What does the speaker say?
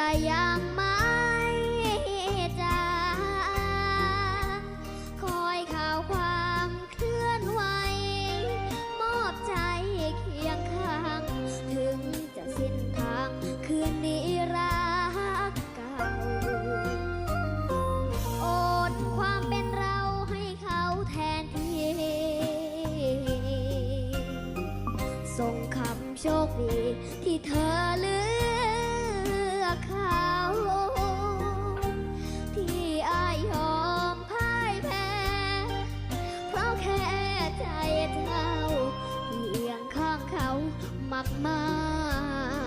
ใจยังไม่จางคอยข่าวความเคลื่อนไหว มอบใจเคียงข้าง ถึงจะสิ้นทางคืนนี้รักเก่าโอดความเป็นเราให้เขาแทนที่ส่งคำโชคดีที่เธอ มากมา